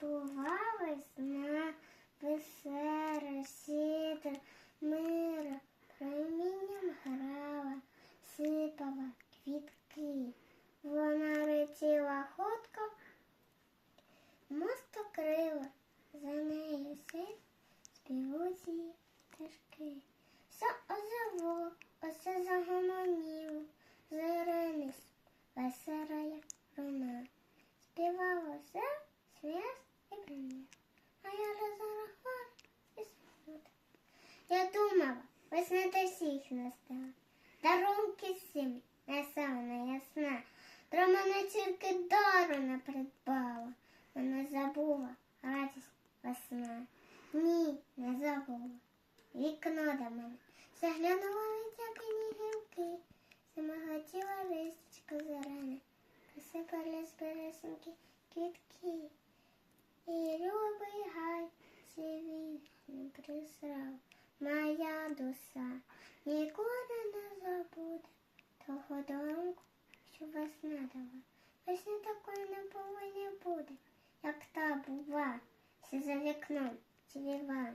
Була весна, весера, сіта, мира, промінням грала, сипала квітки. Вона летіла хутко, мост крила, за нею сить співуть її пташки. Все озово, осе загомоніло, зелений веселая весна до всіх настала. Дарунки всім несана ясна. Про мене тільки дару не придбала. Вона забула радість весна. Ні, не забула. Вікно до мене заглянула відтяпані гілки. Замаготіла листечко зелене, посипали з березинки квітки. І любий гай цивіль не присрав. Моя душа ніколи не забуде того дарунку, що весна дала. Весні такої не було не буде, як та бува, що за вікном цвіла.